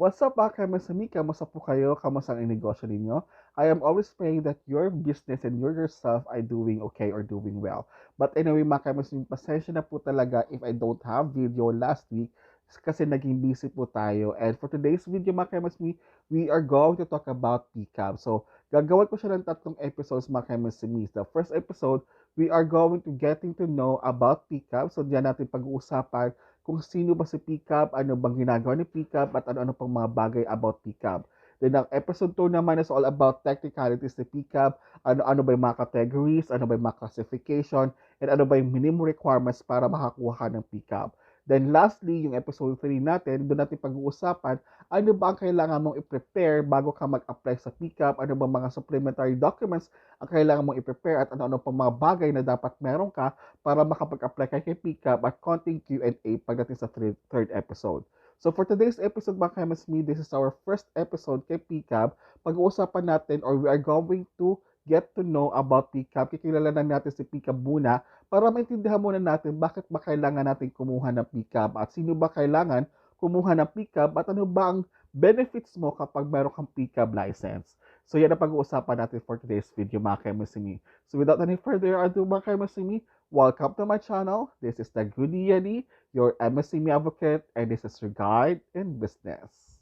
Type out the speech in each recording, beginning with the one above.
What's up mga kamasami? Kamusta po kayo? Kamusta ang negosyo ninyo? I am always praying that your business and you yourself are doing okay or doing well. But anyway mga kamasami, pasensya na po talaga if I don't have video last week kasi naging busy po tayo. And for today's video mga kamasami, we are going to talk about PCAP. So gagawin ko siya ng tatlong episodes mga kamasami. The first episode, we are going to getting to know about PCAP. So diyan natin pag-uusapan kung sino ba si Pickup, ano bang ginagawa ni Pickup, at ano-ano pang mga bagay about Pickup. Then ang episode 2 naman is all about technicalities ni Pickup, ano-ano ba yung mga categories, ano ba yung mga classification, and ano ba yung minimum requirements para makakuha ng Pickup. Then lastly, yung episode 3 natin, doon natin pag-uusapan ano ba ang kailangan mong i-prepare bago ka mag-apply sa pickup, ano ba mga supplementary documents ang kailangan mong i-prepare at ano-ano pang mga bagay na dapat meron ka para makapag-apply kay pickup at konting Q&A pagdating sa third, third episode. So for today's episode mga Chemist Me, this is our first episode kay Pickup. Pag-uusapan natin or we are going to get to know about Pickup. Kikilalanan natin si Pickup muna para maintindihan muna natin bakit ba kailangan natin kumuha ng Pickup at sino ba kailangan kumuha ng pickup at ano ba ang benefits mo kapag meron kang pickup license. So yan ang pag-uusapan natin for today's video mga kaimasimi. So without any further ado mga kaimasimi, welcome to my channel. This is the Goody Yeti, your MSCME advocate, and this is your guide in business.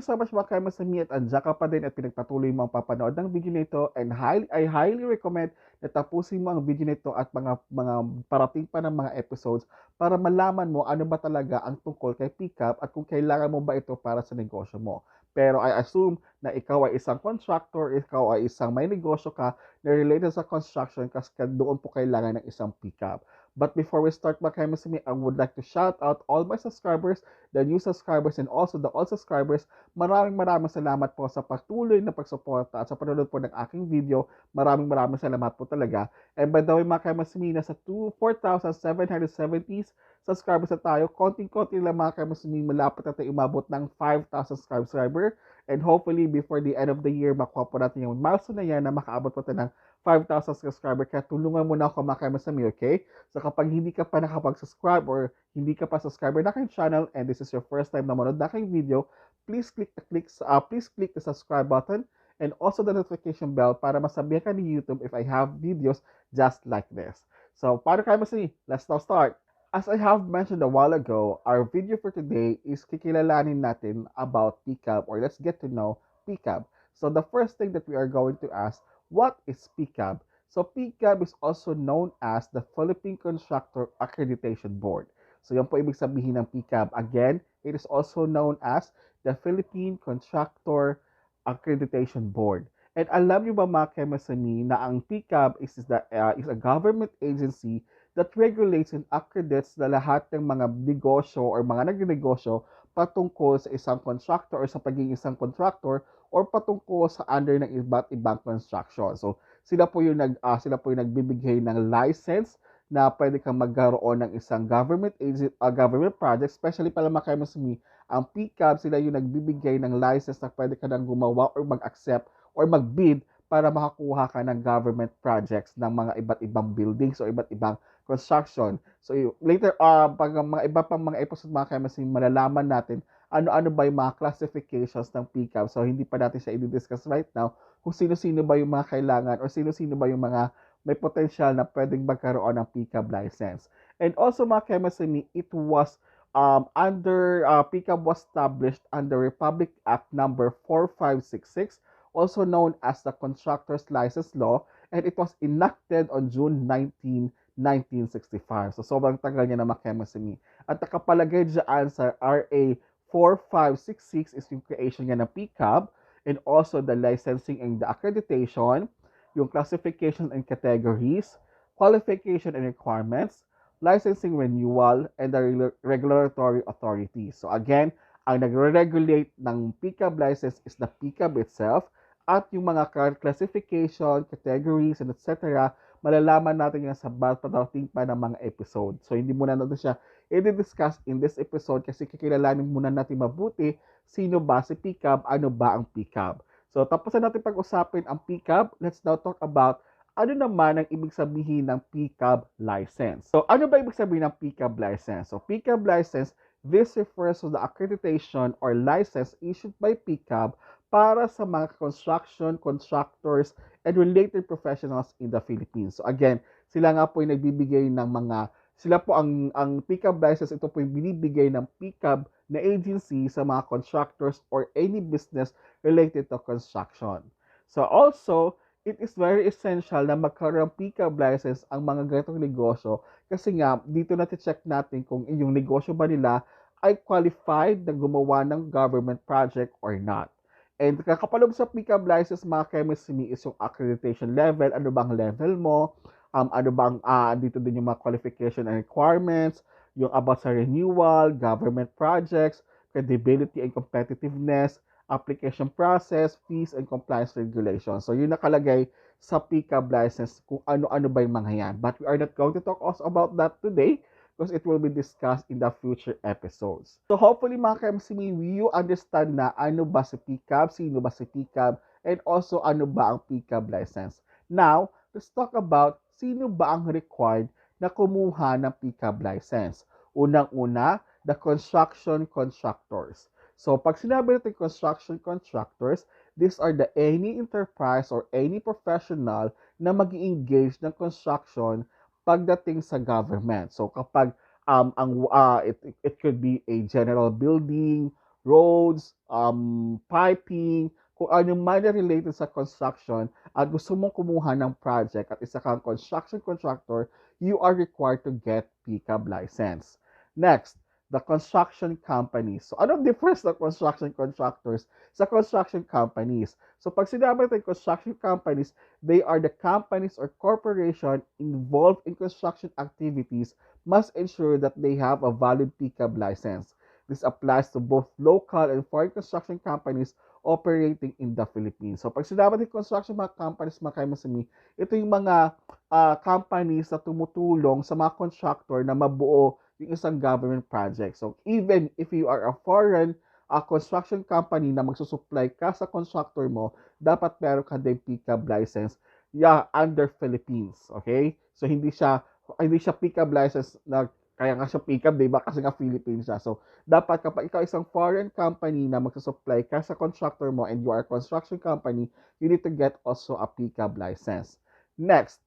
You so much mga at andyan ka pa din at pinagpatuloy mo ang papanood ng video nito and highly, I highly recommend na tapusin mo ang video nito at mga, mga parating pa ng mga episodes para malaman mo ano ba talaga ang tungkol kay pickup at kung kailangan mo ba ito para sa negosyo mo. Pero I assume na ikaw ay isang contractor, ikaw ay isang may negosyo ka na related sa construction kasi doon po kailangan ng isang pickup. But before we start mga kaimasami, I would like to shout out all my subscribers, the new subscribers, and also the old subscribers. Maraming maraming salamat po sa patuloy na pagsuporta at sa panonood po ng aking video. Maraming maraming salamat po talaga. And by the way mga kaimasami, nasa 4,770 subscribers na tayo. Konting-konti lang mga kaimasami, malapit na tayo umabot ng 5,000 subscriber. And hopefully, before the end of the year, makuha po natin yung milestone na yan na makaabot po tayo ng 5,000 subscriber. Kaya tulungan mo na ako mga kaimasami, okay? So kapag hindi ka pa nakapag-subscribe or hindi ka pa subscriber na aking channel and this is your first time na manood na aking video, please click the click, uh, please click the subscribe button and also the notification bell para masabihan ka ni YouTube if I have videos just like this. So, paano kayo masini? Let's now start. As I have mentioned a while ago, our video for today is kikilalanin natin about PCAP or let's get to know PCAP. So the first thing that we are going to ask, what is PCAP? So PCAB is also known as the Philippine Constructor Accreditation Board. So yan po ibig sabihin ng PCAB. Again, it is also known as the Philippine Constructor Accreditation Board. And alam niyo ba mga kemasami na ang PCAB is, is, the, uh, is a government agency that regulates and accredits na lahat ng mga negosyo or mga nagnegosyo patungkol sa isang contractor or sa pagiging isang contractor or patungkol sa under ng iba't ibang construction. So, sila po yung nag uh, sila po yung nagbibigay ng license na pwede kang magkaroon ng isang government agent, uh, government project, especially pala me, ang PCAB, sila yung nagbibigay ng license na pwede ka nang gumawa or mag-accept or mag-bid para makakuha ka ng government projects ng mga iba't ibang buildings o iba't ibang construction. So later, uh, pag mga iba pang mga episode mga kaimasin, malalaman natin ano-ano ba yung mga classifications ng PCAB. So hindi pa natin siya i-discuss right now kung sino-sino ba yung mga kailangan or sino-sino ba yung mga may potential na pwedeng magkaroon ng PCAB license. And also mga kaimasin, it was um, under uh, PCAB was established under Republic Act number 4566 also known as the Constructors License Law and it was enacted on June 19 1965. So, sobrang tagal niya na makemosimi. At nakapalagay dyan sa RA 4566 is yung creation niya ng PCAB and also the licensing and the accreditation, yung classification and categories, qualification and requirements, licensing renewal, and the regulatory authority. So again, ang nagre-regulate ng PCAB license is the PCAB itself at yung mga classification, categories, and etc malalaman natin yan sa padating pa ng mga episode. So, hindi muna natin siya i-discuss in this episode kasi kikilalanin muna natin mabuti sino ba si PCAB, ano ba ang PCAB. So tapos na natin pag-usapin ang PCAB, let's now talk about ano naman ang ibig sabihin ng PCAB license. So ano ba ibig sabihin ng PCAB license? So PCAB license, this refers to the accreditation or license issued by PCAB para sa mga construction, contractors, and related professionals in the Philippines. So again, sila nga po ay nagbibigay ng mga, sila po ang, ang PCAB license, ito po yung binibigay ng PCAB na agency sa mga contractors or any business related to construction. So also, it is very essential na magkaroon ng PCAB license ang mga ganitong negosyo kasi nga dito natin check natin kung yung negosyo ba nila ay qualified na gumawa ng government project or not. And kakapalob sa PCAB license, mga chemistry is yung accreditation level. Ano bang level mo? Um, ano bang, uh, dito din yung mga qualification and requirements, yung about sa renewal, government projects, credibility and competitiveness, application process, fees, and compliance regulations. So, yun nakalagay sa PCAB license kung ano-ano ba yung mga yan. But we are not going to talk also about that today because it will be discussed in the future episodes. So hopefully mga ka-MCME, you understand na ano ba si PCAB, sino ba si PCAB, and also ano ba ang PCAB license. Now, let's talk about sino ba ang required na kumuha ng PCAB license. Unang-una, the construction contractors. So, pag sinabi natin construction contractors, these are the any enterprise or any professional na mag engage ng construction pagdating sa government. So kapag um, ang uh, it, it could be a general building, roads, um, piping, kung ano man related sa construction at gusto mong kumuha ng project at isa kang construction contractor, you are required to get PCAB license. Next, the construction companies. So, anong difference ng construction contractors sa construction companies? So, pag sinabi natin construction companies, they are the companies or corporation involved in construction activities must ensure that they have a valid PCAB license. This applies to both local and foreign construction companies operating in the Philippines. So, pag sinabi natin construction mga companies, mga kaimasami, ito yung mga uh, companies na tumutulong sa mga contractor na mabuo yung isang government project. So, even if you are a foreign uh, construction company na magsusupply ka sa constructor mo, dapat meron ka din PCAB license yeah, under Philippines. Okay? So, hindi siya hindi siya PCAB license na kaya nga siya PCAB, di ba? Kasi nga Philippines siya. So, dapat kapag ikaw isang foreign company na magsusupply ka sa constructor mo and you are a construction company, you need to get also a PCAB license. Next,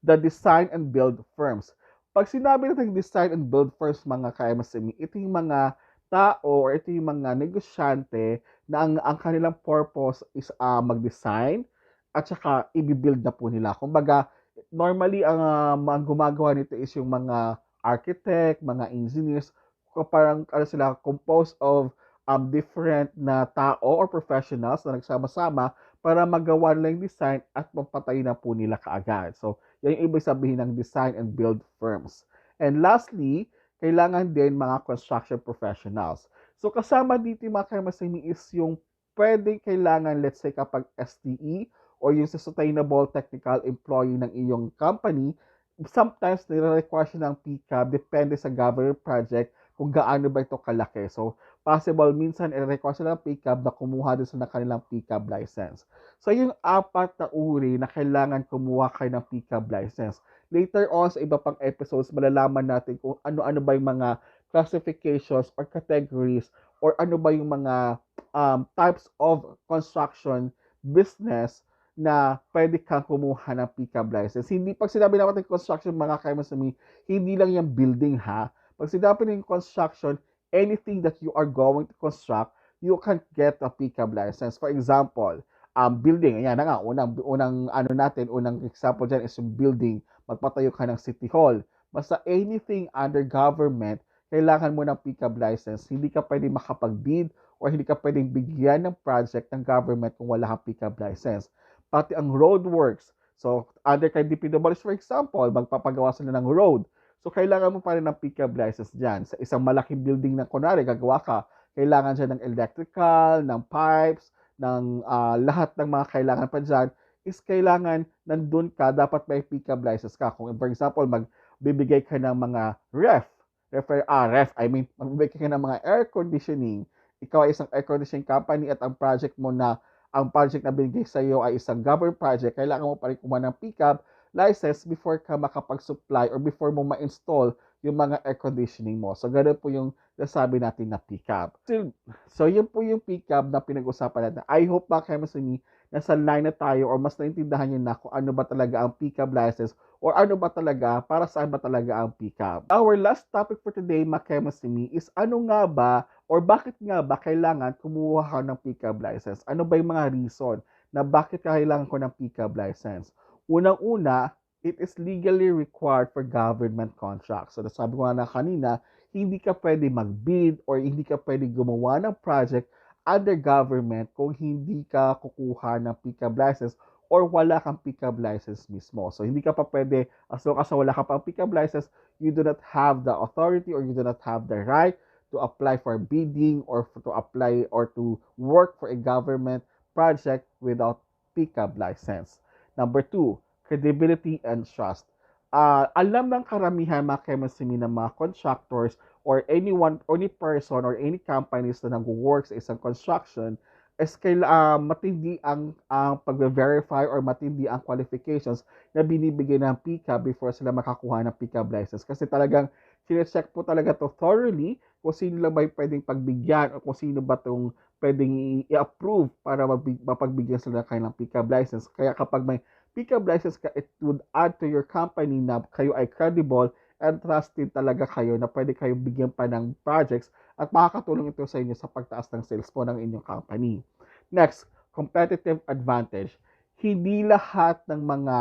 the design and build firms. Pag sinabi natin design and build first mga ka-MSME, ito yung mga tao or ito yung mga negosyante na ang, ang kanilang purpose is uh, mag-design at saka i-build na po nila. Kumbaga, normally ang, uh, gumagawa nito is yung mga architect, mga engineers, parang ano sila, composed of um, different na tao or professionals na nagsama-sama para magawa nila yung design at mapatay na po nila kaagad. So, yan yung ibig sabihin ng design and build firms. And lastly, kailangan din mga construction professionals. So kasama dito yung mga kaimasimi is yung pwede kailangan, let's say kapag STE or yung sustainable technical employee ng iyong company, sometimes nire-require siya ng PCAB depende sa government project kung gaano ba ito kalaki. So, possible minsan i-require sila ng PCAB na kumuha din sa kanilang PCAB license. So, yung apat na uri na kailangan kumuha kayo ng PCAB license. Later on sa iba pang episodes, malalaman natin kung ano-ano ba yung mga classifications or categories or ano ba yung mga um, types of construction business na pwede kang kumuha ng PCAB license. Hindi, pag sinabi natin construction, mga kaimasami, hindi lang yung building ha. Pag sinabi ng construction, anything that you are going to construct, you can get a PCAB license. For example, um, building. Ayan na nga, unang, unang ano natin, unang example dyan is yung building. Magpatayo ka ng city hall. Basta anything under government, kailangan mo ng PCAB license. Hindi ka pwede makapag-bid or hindi ka pwedeng bigyan ng project ng government kung wala kang PCAB license. Pati ang road works. So, under kay DPWH, for example, magpapagawa sila ng road. So, kailangan mo pa rin ng PCAB license dyan. Sa isang malaking building na kunwari, gagawa ka, kailangan siya ng electrical, ng pipes, ng uh, lahat ng mga kailangan pa dyan, is kailangan nandun ka, dapat may pick-up license ka. Kung for example, magbibigay ka ng mga ref, refer, ah, ref, I mean, magbibigay ka ng mga air conditioning, ikaw ay isang air conditioning company at ang project mo na, ang project na binigay sa iyo ay isang government project, kailangan mo pa rin kumuha ng pickup license before ka makapag-supply or before mo ma-install yung mga air conditioning mo. So, ganun po yung nasabi natin na pickup. So, so yun po yung pickup na pinag-usapan natin. I hope mga chemistry nasa line na tayo or mas naintindahan nyo na kung ano ba talaga ang pickup license or ano ba talaga, para saan ba talaga ang pickup. Our last topic for today, mga chemistry is ano nga ba or bakit nga ba kailangan kumuha ka ng pickup license? Ano ba yung mga reason na bakit kailangan ko ng pickup license? Unang-una, it is legally required for government contracts. So, sabi ko na kanina, hindi ka pwede mag-bid or hindi ka pwede gumawa ng project under government kung hindi ka kukuha ng pickup license or wala kang pickup license mismo. So, hindi ka pa pwede, as long as wala ka pang pickup license, you do not have the authority or you do not have the right to apply for bidding or to apply or to work for a government project without pickup license. Number two, credibility and trust. Uh, alam ng karamihan mga chemistry ng mga contractors or anyone, any person or any companies na nag-work sa isang construction is kaila, uh, matindi ang, ang pag-verify or matindi ang qualifications na binibigay ng PICA before sila makakuha ng PICA license. Kasi talagang sinecheck po talaga to thoroughly kung sino lang ba yung pwedeng pagbigyan o kung sino ba itong pwedeng i-approve para mapagbigyan sila ng kanilang PICA license. Kaya kapag may PICA license ka, it would add to your company na kayo ay credible and trusted talaga kayo na pwede kayong bigyan pa ng projects at makakatulong ito sa inyo sa pagtaas ng sales po ng inyong company. Next, competitive advantage. Hindi lahat ng mga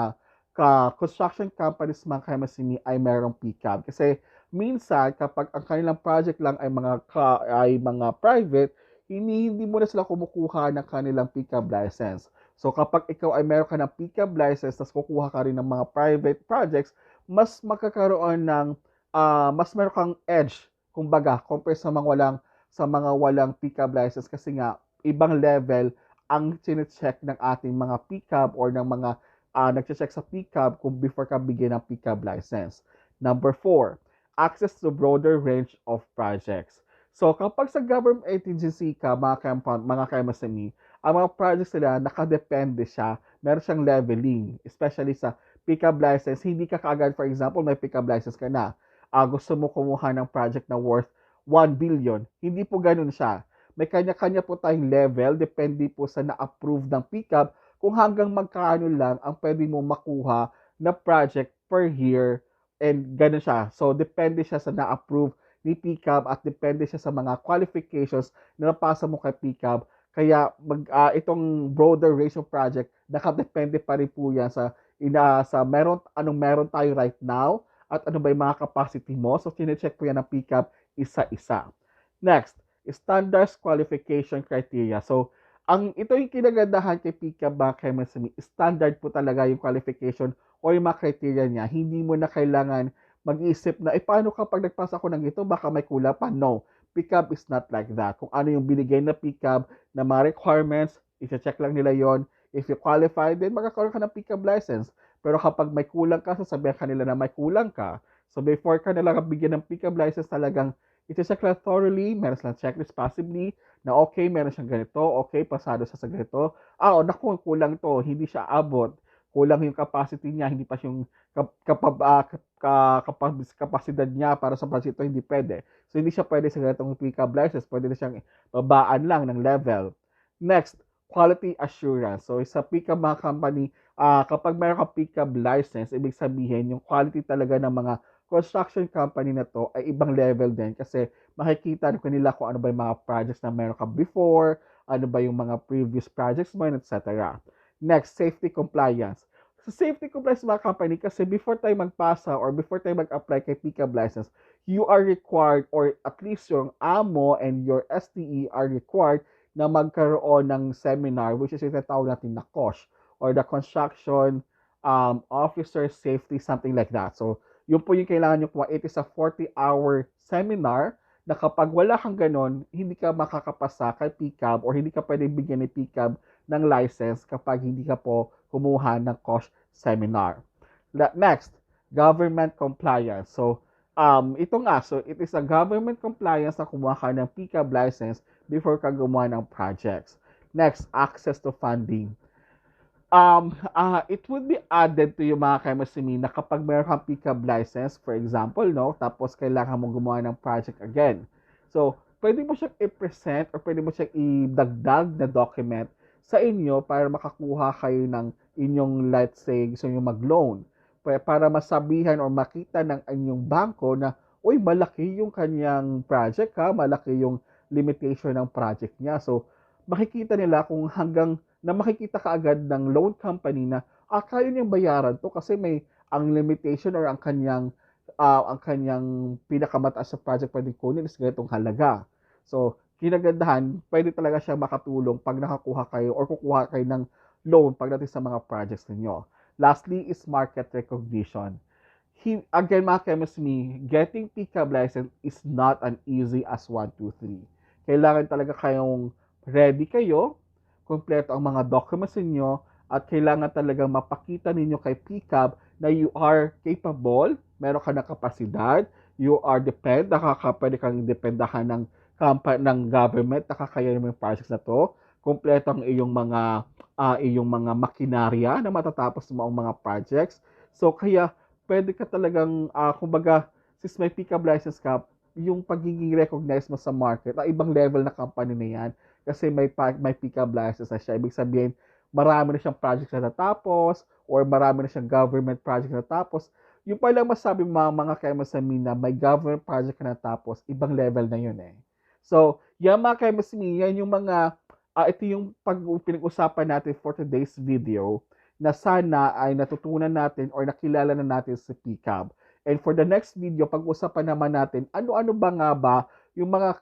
ka construction companies mga kamasini ay mayroong PCAB. Kasi minsan kapag ang kanilang project lang ay mga ka, ay mga private, hindi, hindi mo na sila kumukuha ng kanilang PCAB license. So kapag ikaw ay meron ka ng PCAB license, tapos kukuha ka rin ng mga private projects, mas magkakaroon ng uh, mas meron kang edge kumbaga compare sa mga walang sa mga walang pickup license kasi nga ibang level ang chine-check ng ating mga pickup or ng mga uh, nagche-check sa pickup kung before ka bigyan ng pickup license. Number four, access to broader range of projects. So kapag sa government agency ka, mga, kampan, mga KMSME, ang mga projects nila, nakadepende siya. Meron siyang leveling, especially sa pickup license, hindi ka kaagad, for example, may pickup license ka na, uh, gusto mo kumuha ng project na worth 1 billion. Hindi po ganun siya. May kanya-kanya po tayong level, depende po sa na-approve ng pickup, kung hanggang magkano lang ang pwede mo makuha na project per year and ganun siya. So, depende siya sa na-approve ni pickup at depende siya sa mga qualifications na napasa mo kay pickup. Kaya mag, uh, itong broader ratio project, nakadepende pa rin po yan sa ina sa meron anong meron tayo right now at ano ba yung mga capacity mo. So, sinecheck po yan ng pickup isa-isa. Next, standards qualification criteria. So, ang ito yung kinagandahan kay ba kay Masami, standard po talaga yung qualification o yung mga criteria niya. Hindi mo na kailangan mag-isip na, eh, paano kapag nagpasa ko ng ito, baka may kula pa? No. Pickup is not like that. Kung ano yung binigay na pickup na mga requirements, isa-check lang nila yon If you qualify, then magkakaroon ka ng pickup license. Pero kapag may kulang ka, sasabihan ka nila na may kulang ka. So before ka nila bigyan ng pickup license, talagang iti-check lang thoroughly, meron silang checklist possibly, na okay, meron siyang ganito, okay, pasado sa sa ganito. Ah, oh, naku, kulang to, hindi siya abot. Kulang yung capacity niya, hindi pa yung kapab, uh, kapab, kapasidad niya para sa project hindi pwede. So, hindi siya pwede sa ganitong pickup license, pwede na siyang babaan lang ng level. Next, quality assurance. So, sa pickup mga company, uh, kapag mayroon ka pickup license, ibig sabihin, yung quality talaga ng mga construction company na to ay ibang level din kasi makikita ko nila kung ano ba yung mga projects na meron ka before, ano ba yung mga previous projects mo, etc. Next, safety compliance. Sa safety compliance mga company, kasi before tayo magpasa or before tayo mag-apply kay pickup license, you are required or at least yung AMO and your STE are required na magkaroon ng seminar which is yung tinatawag natin na COSH or the Construction um, Officer Safety, something like that. So, yun po yung kailangan nyo po. It is a 40-hour seminar na kapag wala kang ganon, hindi ka makakapasa kay PCAB or hindi ka pwede bigyan ni PCAB ng license kapag hindi ka po kumuha ng COSH seminar. Next, government compliance. So, um, ito nga, so it is a government compliance na kumuha ka ng PCAB license before ka gumawa ng projects. Next, access to funding. Um, uh, it would be added to yung mga KMSME na kapag meron kang PCAB license, for example, no, tapos kailangan mo gumawa ng project again. So, pwede mo siyang i-present or pwede mo siyang idagdag na document sa inyo para makakuha kayo ng inyong, let's say, gusto nyo mag-loan. Para masabihan or makita ng inyong bangko na, uy, malaki yung kanyang project ha, malaki yung limitation ng project niya. So, makikita nila kung hanggang na makikita ka agad ng loan company na ah, kaya niyang bayaran to kasi may ang limitation or ang kanyang uh, ang kanyang pinakamataas sa project pwedeng kunin is ganitong halaga. So, kinagandahan, pwede talaga siya makatulong pag nakakuha kayo or kukuha kayo ng loan pagdating sa mga projects ninyo. Lastly is market recognition. He, again, mga chemists me, getting PCAB license is not an easy as 1, 2, 3. Kailangan talaga kayong ready kayo kompleto ang mga documents ninyo at kailangan talagang mapakita ninyo kay PCAB na you are capable, meron ka ng kapasidad, you are depend, nakaka, pwede kang independahan ng, ng government, nakakaya mo yung projects na to, kompleto ang iyong mga uh, iyong mga makinarya na matatapos mo ang mga projects. So kaya pwede ka talagang uh, kumbaga since may PCAB license ka, yung pagiging recognized mo sa market, ang ibang level na company na yan, kasi may, may pick-up license na siya. Ibig sabihin, marami na siyang project na natapos or marami na siyang government project na natapos. Yung palang masabi mga mga kaimasami na may government project na natapos, ibang level na yun eh. So, yan mga kaimasami, yan yung mga, uh, ito yung pag pinag-usapan natin for today's video na sana ay natutunan natin or nakilala na natin si PCAB. And for the next video, pag-usapan naman natin ano-ano ba nga ba yung mga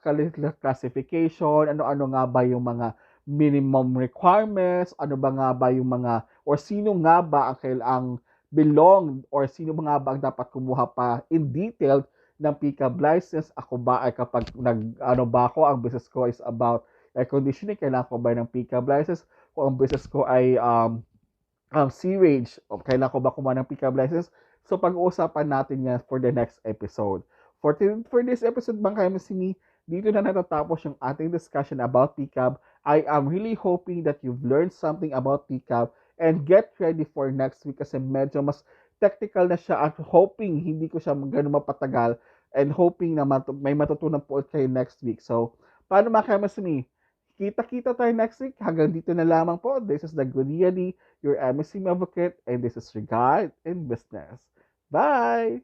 classification, ano-ano nga ba yung mga minimum requirements, ano ba nga ba yung mga, or sino nga ba ang kailang belong, or sino nga ba ang dapat kumuha pa in detail ng PCAB license. Ako ba ay kapag nag, ano ba ako, ang business ko is about air conditioning, kailangan ko ba ng PCAB license? Kung ang business ko ay um, um, sewage, kailangan ko ba kumuha ng PCAB license? So pag-uusapan natin yan for the next episode. For, for this episode, Bangkay Masini, dito na natatapos yung ating discussion about PCAB. I am really hoping that you've learned something about PCAB and get ready for next week kasi medyo mas technical na siya at hoping hindi ko siya ganun mapatagal and hoping na matu- may matutunan po kayo next week. So, paano mga Masini? Kita-kita tayo next week. Hanggang dito na lamang po. This is the Gudiani, your MSC advocate, and this is Regard in Business. Bye!